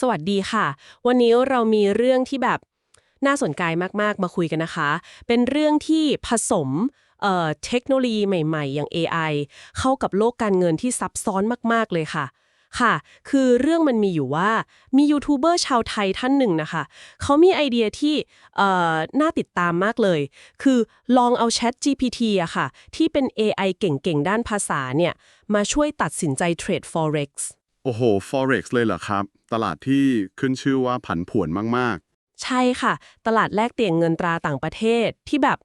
สวัสดีค่ะ วันนี้เรามีเรื่องที่แบบน่าสนใจมาก ๆ มาคุยกันนะคะ เป็นเรื่องที่ผสมเเทคโนโลยีใหม่ ๆ อย่าง AI เข้ากับโลกการเงินที่ซับซ้อนมาก ๆ เลยค่ะ ค่ะ คือเรื่องมันมีอยู่ว่ามียูทูบเบอร์ชาวไทยท่านหนึ่งนะคะ เขามีไอเดียที่น่าติดตามมากเลย คือลองเอา Chat GPT อะค่ะ ที่เป็น AI เก่ง ๆ ด้านภาษาเนี่ย มาช่วยตัดสินใจเทรด Forex โอ้โห Forex เลยเหรอครับ ตลาดที่ขึ้นชื่อว่าผันผวนมากใช่ค่ะ ตลาดแลกเปลี่ยนเงินตราต่างประเทศที่แบบ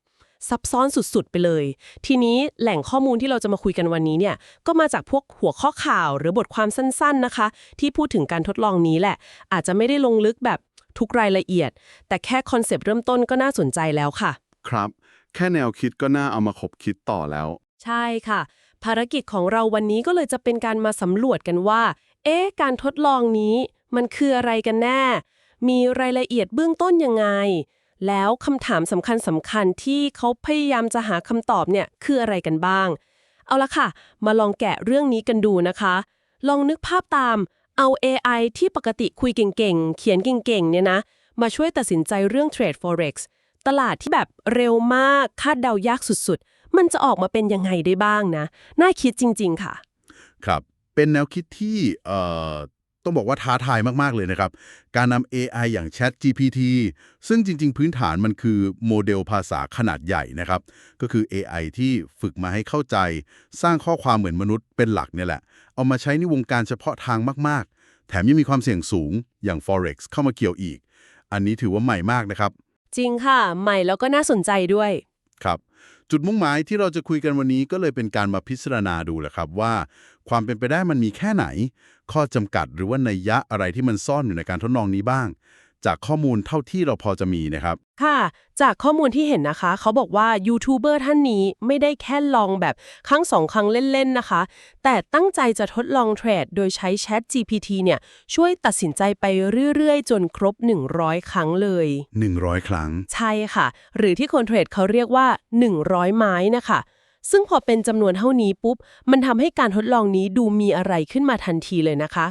ซับซ้อนสุด ๆ ไปเลย ทีนี้แหล่งข้อมูลที่เราจะมาคุยกันวันนี้เนี่ย ก็มาจากพวกหัวข้อข่าวหรือบทความสั้น ๆ นะคะ ที่พูดถึงการทดลองนี้แหละ อาจจะไม่ได้ลงลึกแบบทุกรายละเอียด แต่แค่คอนเซปต์เริ่มต้นก็น่าสนใจแล้วค่ะๆครับ แค่แนวคิดก็น่าเอามาขบคิดต่อแล้ว ใช่ค่ะ ภารกิจของเราวันนี้ก็เลยจะเป็นการมาสำรวจกันว่า เอ๊ะ การทดลองนี้มันคืออะไรกันแน่ มีรายละเอียดเบื้องต้นยังไง แล้วคำถามสำคัญสำคัญที่เขาพยายามจะหาคำตอบเนี่ยคืออะไรกันบ้าง เอาละค่ะ มาลองแกะเรื่องนี้กันดูนะคะ ลองนึกภาพตาม เอา AI ที่ปกติคุยเก่งๆ เขียนเก่งๆ เนี่ยนะ มาช่วยตัดสินใจเรื่องเทรด Forex ตลาดที่แบบเร็วมาก คาดเดายากสุดๆ มันจะออกมาเป็นยังไงได้บ้างนะ น่าคิดจริง ๆ ค่ะ ครับ เป็นแนวคิดที่เอ่อต้องบอกว่าท้าทายมาก ๆ เลยนะครับ การนำ AI อย่าง Chat GPT ซึ่งจริง ๆ พื้นฐานมันคือโมเดลภาษาขนาดใหญ่นะครับ ก็คือ AI ที่ฝึกมาให้เข้าใจ สร้างข้อความเหมือนมนุษย์เป็นหลักเนี่ยแหละ เอามาใช้ในวงการเฉพาะทางมาก ๆ แถมยังมีความเสี่ยงสูงอย่าง Forex เข้ามาเกี่ยวอีก อันนี้ถือว่าใหม่มากนะครับ จริงค่ะ ใหม่แล้วก็น่าสนใจด้วย ครับ จุดมุ่งหมายที่เราจะคุยกันวันนี้ก็เลยเป็นการมาพิจารณาดูแหละครับว่า ความเป็นไปได้มันมีแค่ไหน ข้อจำกัดหรือว่านัยยะอะไรที่มันซ่อนอยู่ในการทดลองนี้บ้าง จากข้อมูลเท่าที่เราพอจะมีนะครับ ค่ะ จากข้อมูลที่เห็นนะคะ เขาบอกว่ายูทูบเบอร์ท่านนี้ไม่ได้แค่ลองแบบครั้งสองครั้งเล่น ๆ นะคะ แต่ตั้งใจจะทดลองเทรด โดยใช้ Chat GPT เนี่ย ช่วยตัดสินใจไปเรื่อย ๆ จนครบ 100 ครั้งเลย 100 ครั้ง ใช่ค่ะ หรือที่คนเทรดเขาเรียกว่า 100 ไม้นะคะซึ่งพอเป็นจำนวนเท่านี้ปุ๊บ มันทำให้การทดลองนี้ดูมีอะไรขึ้นมาทันทีเลยนะคะ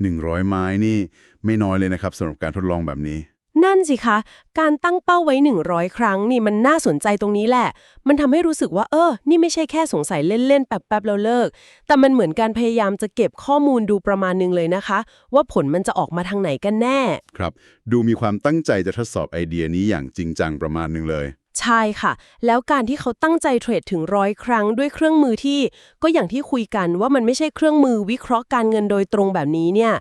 หนึ่งร้อยไม้นี่ไม่น้อยเลยนะครับสำหรับการทดลองแบบนี้ นั่นสิคะ การตั้งเป้าไว้ 100 ครั้งนี่มันน่าสนใจตรงนี้แหละ มันทำให้รู้สึกว่า เออ นี่ไม่ใช่แค่สงสัยเล่นๆแป๊บๆแล้วเลิก แต่มันเหมือนการพยายามจะเก็บข้อมูลดูประมาณหนึงเลยนะคะ ว่าผลมันจะออกมาทางไหนกันแน่ ครับ ดูมีความตั้งใจจะทดสอบไอเดียนี้อย่างจริงจังประมาณหนึงเลย ใช่ค่ะ แล้วการที่เขาตั้งใจเทรดถึงร้อยครั้งด้วยเครื่องมือที่ ก็อย่างที่คุยกันว่ามันไม่ใช่เครื่องมือวิเคราะห์การเงินโดยตรงแบบนี้เนี่ย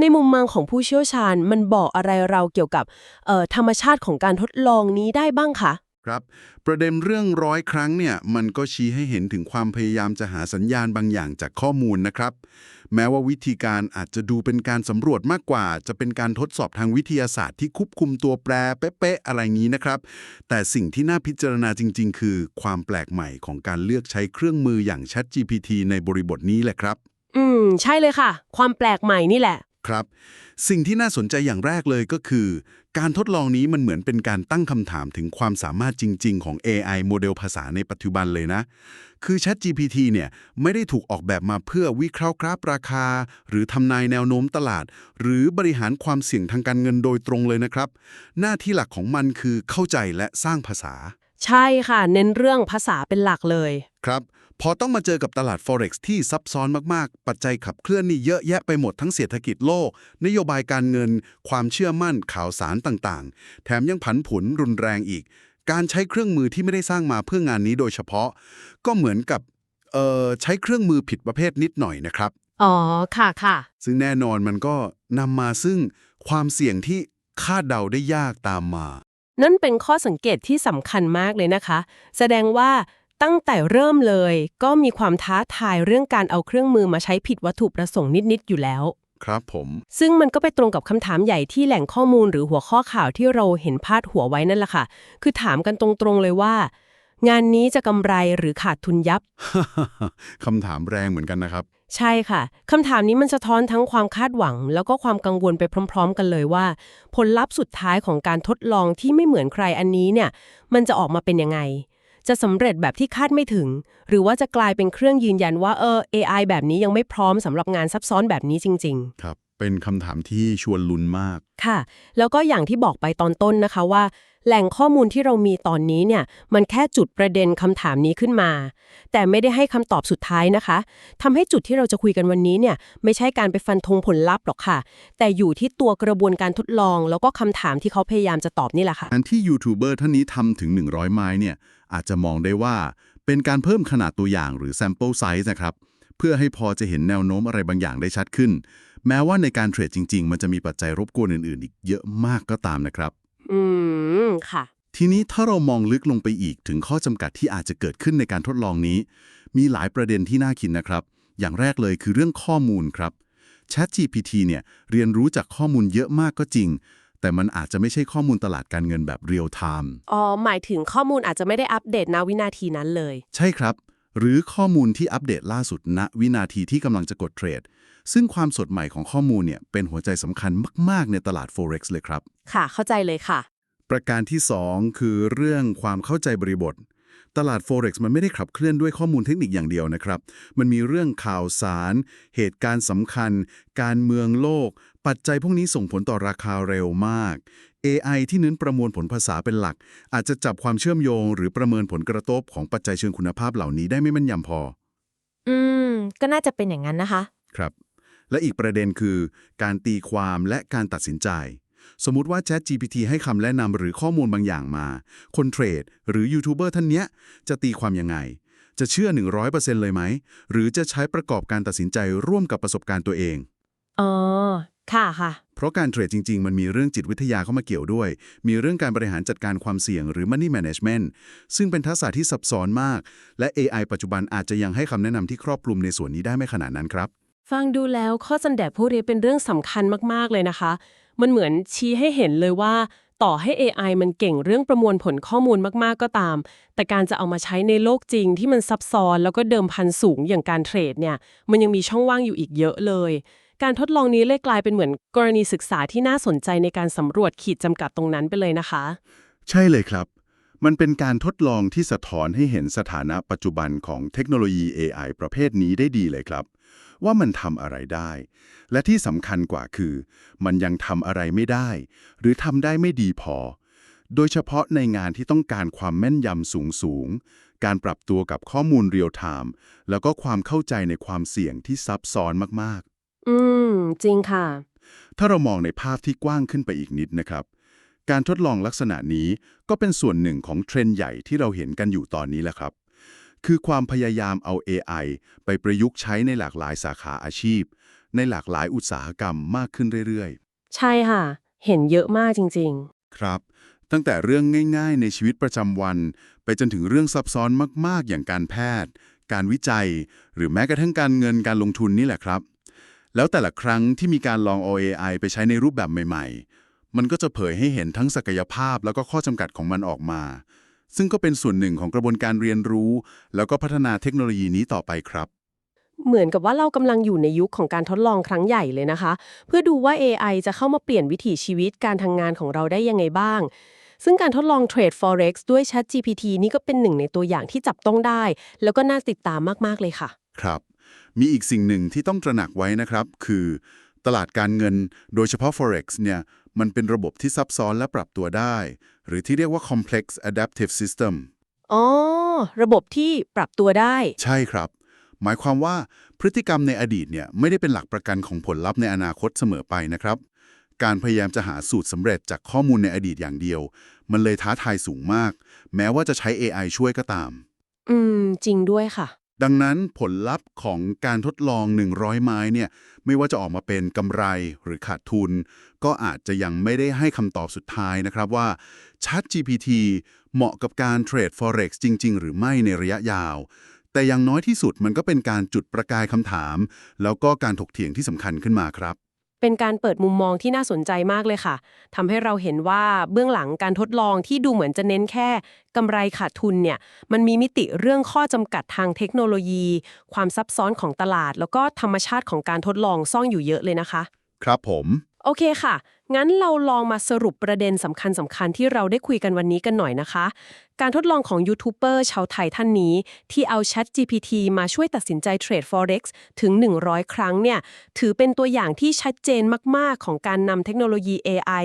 ในมุมมองของผู้เชี่ยวชาญมันบอกอะไรเราเกี่ยวกับออธรรมชาติของการทดลองนี้ได้บ้างคะ ครับ ประเด็นเรื่องร้อยครั้งเนี่ยมันก็ชี้ให้เห็นถึงความพยายามจะหาสัญญาณบางอย่างจากข้อมูลนะครับ แม้ว่าวิธีการอาจจะดูเป็นการสำรวจมากกว่า จะเป็นการทดสอบทางวิทยาศาสตร์ที่ควบคุมตัวแปรเป๊ะๆอะไรงี้นะครับ แต่สิ่งที่น่าพิจารณาจริง ๆ คือ ความแปลกใหม่ของการเลือกใช้เครื่องมืออย่าง ChatGPT ในบริบทนี้แหละครับ อืม ใช่เลยค่ะ ความแปลกใหม่นี่แหละ ครับ สิ่งที่น่าสนใจอย่างแรกเลยก็คือ การทดลองนี้มันเหมือนเป็นการตั้งคำถามถึงความสามารถจริง ๆ ของ AI โมเดลภาษาในปัจจุบันเลยนะ คือ ChatGPT เนี่ยไม่ได้ถูกออกแบบมาเพื่อวิเคราะห์กราฟราคา หรือทำนายแนวโน้มตลาด หรือบริหารความเสี่ยงทางการเงินโดยตรงเลยนะครับ หน้าที่หลักของมันคือเข้าใจและสร้างภาษา ใช่ค่ะ เน้นเรื่องภาษาเป็นหลักเลย ครับพอต้องมาเจอกับตลาด Forex ที่ซับซ้อนมาก ๆ ปัจจัยขับเคลื่อนนี่เยอะแยะไปหมดทั้งเศรษฐกิจโลก นโยบายการเงิน ความเชื่อมั่นข่าวสารต่างๆ แถมยังผันผวนรุนแรงอีก การใช้เครื่องมือที่ไม่ได้สร้างมาเพื่องานนี้โดยเฉพาะ ก็เหมือนกับเอ่อใช้เครื่องมือผิดประเภทนิดหน่อยนะครับ อ๋อ ค่ะค่ะ ซึ่งแน่นอนมันก็นำมาซึ่งความเสี่ยงที่คาดเดาได้ยากตามมา นั่นเป็นข้อสังเกตที่สำคัญมากเลยนะคะ แสดงว่า ตั้งแต่เริ่มเลยก็มีความท้าทายเรื่องการเอาเครื่องมือมาใช้ผิดวัตถุประสงค์นิด ๆ อยู่แล้ว ครับผม ซึ่งมันก็ไปตรงกับคำถามใหญ่ที่แหล่งข้อมูลหรือหัวข้อข่าวที่เราเห็นพาดหัวไว้นั่นแหละค่ะ คือถามกันตรง ๆ เลยว่า งานนี้จะกำไรหรือขาดทุนยับ คำถามแรงเหมือนกันนะครับ ใช่ค่ะคำถามนี้มันสะท้อนทั้งความคาดหวัง แล้วก็ความกังวลไปพร้อม ๆ กันเลยว่า ผลลัพธ์สุดท้ายของการทดลองที่ไม่เหมือนใครอันนี้เนี่ย มันจะออกมาเป็นยังไง จะสำเร็จแบบที่คาดไม่ถึง หรือว่าจะกลายเป็นเครื่องยืนยันว่าเออ AI แบบนี้ยังไม่พร้อมสำหรับงานซับซ้อนแบบนี้จริงครับ เป็นคำถามที่ชวนลุ้นมาก ค่ะ แล้วก็อย่างที่บอกไปตอนต้นนะคะว่า แหล่งข้อมูลที่เรามีตอนนี้เนี่ยมันแค่จุดประเด็นคำถามนี้ขึ้นมา แต่ไม่ได้ให้คำตอบสุดท้ายนะคะทำให้จุดที่เราจะคุยกันวันนี้เนี่ยไม่ใช่การไปฟันธงผลลัพธ์หรอกค่ะ แต่อยู่ที่ตัวกระบวนการทดลอง แล้วก็คำถามที่เขาพยายามจะตอบนี่แหละค่ะการที่ยูทูบเบอร์ท่านนี้ทำถึง 100 ไม้เนี่ย อาจจะมองได้ว่าเป็นการเพิ่มขนาดตัวอย่างหรือ sample size นะครับ เพื่อให้พอจะเห็นแนวโน้มอะไรบางอย่างได้ชัดขึ้น แม้ว่าในการเทรดจริง ๆ มันจะมีปัจจัยรบกวนอื่นๆ อีกเยอะมากก็ตามนะครับ อืม ค่ะ ทีนี้ถ้าเรามองลึกลงไปอีกถึงข้อจำกัดที่อาจจะเกิดขึ้นในการทดลองนี้ มีหลายประเด็นที่น่าคิดนะครับ อย่างแรกเลยคือเรื่องข้อมูลครับ ChatGPT เนี่ยเรียนรู้จากข้อมูลเยอะมากก็จริง แต่มันอาจจะไม่ใช่ข้อมูลตลาดการเงินแบบเรียลไทม์อ๋อหมายถึงข้อมูลอาจจะไม่ได้อัปเดตณวินาทีนั้นเลย ใช่ครับ หรือข้อมูลที่อัปเดตล่าสุดณวินาทีที่กำลังจะกดเทรด ซึ่งความสดใหม่ของข้อมูลเนี่ยเป็นหัวใจสำคัญมาก ๆ ในตลาด Forex เลยครับ ค่ะ เข้าใจเลยค่ะ ประการที่ 2 คือเรื่องความเข้าใจบริบท ตลาด Forex มันไม่ได้ขับเคลื่อนด้วยข้อมูลเทคนิคอย่างเดียวนะครับ มันมีเรื่องข่าวสาร เหตุการณ์สำคัญ การเมืองโลก ปัจจัยพวกนี้ส่งผลต่อราคาเร็วมาก AI ที่เน้นประมวลผลภาษาเป็นหลัก อาจจะจับความเชื่อมโยง หรือประเมินผลกระทบของปัจจัยเชิงคุณภาพเหล่านี้ได้ไม่แม่นยำพอ อืม ก็น่าจะเป็นอย่างนั้นนะคะ ครับ และอีกประเด็นคือ การตีความและการตัดสินใจ สมมุติว่า Chat GPT ให้คำแนะนำหรือข้อมูลบางอย่างมา คนเทรด หรือยูทูบเบอร์ท่านเนี้ยจะตีความยังไง จะเชื่อ 100%เลยไหม หรือจะใช้ประกอบการตัดสินใจร่วมกับประสบการณ์ตัวเอง อ๋อ ค่ะค่ะ เพราะการเทรดจริง ๆ มันมีเรื่องจิตวิทยาเข้ามาเกี่ยวด้วย มีเรื่องการบริหารจัดการความเสี่ยงหรือ money management ซึ่งเป็นทักษะที่ซับซ้อนมาก และ AI ปัจจุบันอาจจะยังให้คำแนะนำที่ครอบคลุมในส่วนนี้ได้ไม่ขนาดนั้นครับ ฟังดูแล้วข้อจำแดดพวกนี้เป็นเรื่องสำคัญมาก ๆ เลยนะคะ มันเหมือนชี้ให้เห็นเลยว่า ต่อให้ AI มันเก่งเรื่องประมวลผลข้อมูลมาก ๆ ก็ตาม แต่การจะเอามาใช้ในโลกจริงที่มันซับซ้อนแล้วก็เดิมพันสูงอย่างการเทรดเนี่ย มันยังมีช่องว่างอยู่อีกเยอะเลย การทดลองนี้เลยกลายเป็นเหมือนกรณีศึกษาที่น่าสนใจในการสำรวจขีดจำกัดตรงนั้นไปเลยนะคะ ใช่เลยครับ มันเป็นการทดลองที่สะท้อนให้เห็นสถานะปัจจุบันของเทคโนโลยี AI ประเภทนี้ได้ดีเลยครับ ว่ามันทำอะไรได้ และที่สำคัญกว่าคือ มันยังทำอะไรไม่ได้ หรือทำได้ไม่ดีพอ โดยเฉพาะในงานที่ต้องการความแม่นยำสูงสูงๆการปรับตัวกับข้อมูลเรียลไทม์แล้วก็ความเข้าใจในความเสี่ยงที่ซับซ้อนมากๆ อืม จริงค่ะ ถ้าเรามองในภาพที่กว้างขึ้นไปอีกนิดนะครับ การทดลองลักษณะนี้ก็เป็นส่วนหนึ่งของเทรนด์ใหญ่ที่เราเห็นกันอยู่ตอนนี้แหละครับ คือความพยายามเอา AI ไปประยุกต์ใช้ในหลากหลายสาขาอาชีพ ในหลากหลายอุตสาหกรรมมากขึ้นเรื่อยใช่ค่ะ เห็นเยอะมากจริง ๆ ครับ ตั้งแต่เรื่องง่ายๆ ในชีวิตประจำวัน ไปจนถึงเรื่องซับซ้อนมากๆ อย่างการแพทย์ การวิจัย หรือแม้กระทั่งการเงินการลงทุนนี่แหละครับแล้วแต่ละครั้งที่มีการลองเอา AI ไปใช้ในรูปแบบใหม่ๆ มันก็จะเผยให้เห็นทั้งศักยภาพแล้วก็ข้อจำกัดของมันออกมา ซึ่งก็เป็นส่วนหนึ่งของกระบวนการเรียนรู้ แล้วก็พัฒนาเทคโนโลยีนี้ต่อไปครับๆเหมือนกับว่าเรากำลังอยู่ในยุคของการทดลองครั้งใหญ่เลยนะคะ เพื่อดูว่า AI จะเข้ามาเปลี่ยนวิถีชีวิตการทำงานของเราได้ยังไงบ้าง ซึ่งการทดลองเทรด Forex ด้วย ChatGPT นี่ก็เป็นหนึ่งในตัวอย่างที่จับต้องได้ แล้วก็น่าติดตามมากๆเลยค่ะ ครับ มีอีกสิ่งหนึ่งที่ต้องตระหนักไว้นะครับ คือ ตลาดการเงิน โดยเฉพาะ Forex เนี่ย มันเป็นระบบที่ซับซ้อนและปรับตัวได้ หรือที่เรียกว่า complex adaptive system อ๋อ ระบบที่ปรับตัวได้ ใช่ครับ หมายความว่าพฤติกรรมในอดีตเนี่ยไม่ได้เป็นหลักประกันของผลลัพธ์ในอนาคตเสมอไปนะครับ การพยายามจะหาสูตรสำเร็จจากข้อมูลในอดีตอย่างเดียว มันเลยท้าทายสูงมาก แม้ว่าจะใช้ AI ช่วยก็ตาม อืม จริงด้วยค่ะ ดังนั้นผลลัพธ์ของการทดลอง 100 ไม้เนี่ยไม่ว่าจะออกมาเป็นกำไรหรือขาดทุน ก็อาจจะยังไม่ได้ให้คำตอบสุดท้ายนะครับว่า ChatGPT เหมาะกับการเทรด Forex จริง ๆ หรือไม่ในระยะยาว แต่อย่างน้อยที่สุดมันก็เป็นการจุดประกายคำถาม แล้วก็การถกเถียงที่สำคัญขึ้นมาครับ เป็นการเปิดมุมมองที่น่าสนใจมากเลยค่ะทำให้เราเห็นว่าเบื้องหลังการทดลองที่ดูเหมือนจะเน้นแค่กำไรขาดทุนเนี่ย มันมีมิติเรื่องข้อจำกัดทางเทคโนโลยี ความซับซ้อนของตลาด แล้วก็ธรรมชาติของการทดลองซ่อนอยู่เยอะเลยนะคะ ครับผม โอเคค่ะ งั้นเราลองมาสรุปประเด็นสำคัญสำคัญๆที่เราได้คุยกันวันนี้กันหน่อยนะคะ การทดลองของยูทูบเบอร์ชาวไทยท่านนี้ ที่เอา Chat GPT มาช่วยตัดสินใจเทรด Forex ถึง 100 ครั้งเนี่ย ถือเป็นตัวอย่างที่ชัดเจนมาก ๆ ของการนำเทคโนโลยี AI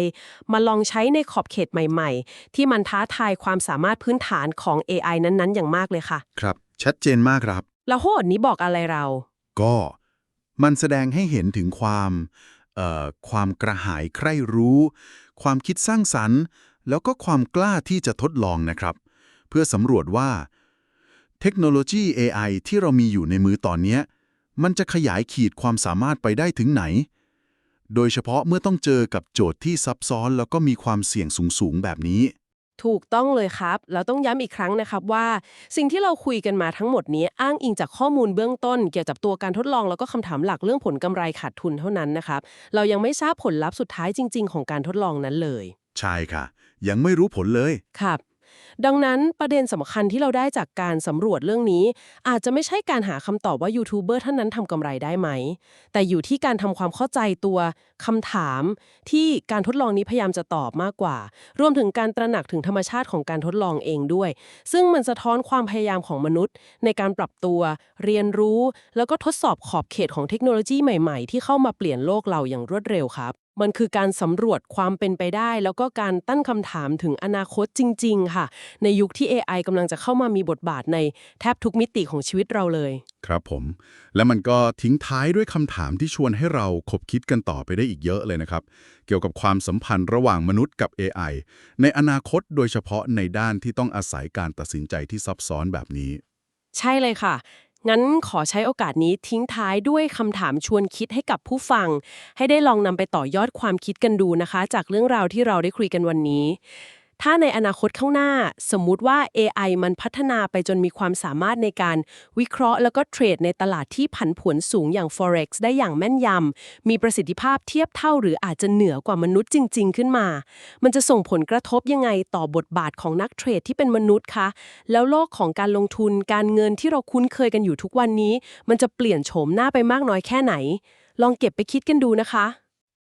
มาลองใช้ในขอบเขตใหม่ ๆ ที่มันท้าทายความสามารถพื้นฐานของ AI นั้น ๆ อย่างมากเลยค่ะ ครับ ชัดเจนมากครับ แล้วโหดนี้บอกอะไรเรา ก็มันแสดงให้เห็นถึงความเอ่อ ความกระหายใคร่รู้ ความคิดสร้างสรรค์ แล้วก็ความกล้าที่จะทดลองนะครับ เพื่อสำรวจว่า เทคโนโลยี AI ที่เรามีอยู่ในมือตอนนี้ มันจะขยายขีดความสามารถไปได้ถึงไหน โดยเฉพาะเมื่อต้องเจอกับโจทย์ที่ซับซ้อนแล้วก็มีความเสี่ยงสูงๆแบบนี้ ถูกต้องเลยครับแล้วต้องย้ำอีกครั้งนะครับว่า สิ่งที่เราคุยกันมาทั้งหมดนี้อ้างอิงจากข้อมูลเบื้องต้น เกี่ยวกับตัวการทดลองแล้วก็คำถามหลักเรื่องผลกำไรขาดทุนเท่านั้นนะครับ เรายังไม่ทราบผลลัพธ์สุดท้ายจริง ๆ ของการทดลองนั้นเลย ใช่ค่ะ ยังไม่รู้ผลเลย ครับ ดังนั้นประเด็นสำคัญที่เราได้จากการสำรวจเรื่องนี้ อาจจะไม่ใช่การหาคำตอบว่ายูทูบเบอร์ท่านนั้นทำกำไรได้ไหม แต่อยู่ที่การทำความเข้าใจตัวคำถาม ที่การทดลองนี้พยายามจะตอบมากกว่า รวมถึงการตระหนักถึงธรรมชาติของการทดลองเองด้วย ซึ่งมันสะท้อนความพยายามของมนุษย์ ในการปรับตัว เรียนรู้ แล้วก็ทดสอบขอบเขตของเทคโนโลยีใหม่ ๆ ที่เข้ามาเปลี่ยนโลกเราอย่างรวดเร็วครับ มันคือการสำรวจความเป็นไปได้ แล้วก็การตั้งคำถามถึงอนาคตจริง ๆ ค่ะ ในยุคที่ AI กำลังจะเข้ามามีบทบาทในแทบทุกมิติของชีวิตเราเลย ครับผม และมันก็ทิ้งท้ายด้วยคำถามที่ชวนให้เราคบคิดกันต่อไปได้อีกเยอะเลยนะครับ เกี่ยวกับความสัมพันธ์ระหว่างมนุษย์กับ AI ในอนาคตโดยเฉพาะในด้านที่ต้องอาศัยการตัดสินใจที่ซับซ้อนแบบนี้ ใช่เลยค่ะ งั้นขอใช้โอกาสนี้ทิ้งท้ายด้วยคำถามชวนคิดให้กับผู้ฟัง ให้ได้ลองนำไปต่อยอดความคิดกันดูนะคะ จากเรื่องราวที่เราได้คุยกันวันนี้ ถ้าในอนาคตข้างหน้า สมมุติว่า AI มันพัฒนาไปจนมีความสามารถในการวิเคราะห์ แล้วก็เทรดในตลาดที่ผันผวนสูงอย่าง Forex ได้อย่างแม่นยำ มีประสิทธิภาพเทียบเท่าหรืออาจจะเหนือกว่ามนุษย์จริง ๆ ขึ้นมา มันจะส่งผลกระทบยังไงต่อบทบาทของนักเทรดที่เป็นมนุษย์คะ แล้วโลกของการลงทุนการเงินที่เราคุ้นเคยกันอยู่ทุกวันนี้ มันจะเปลี่ยนโฉมหน้าไปมากน้อยแค่ไหน ลองเก็บไปคิดกันดูนะคะ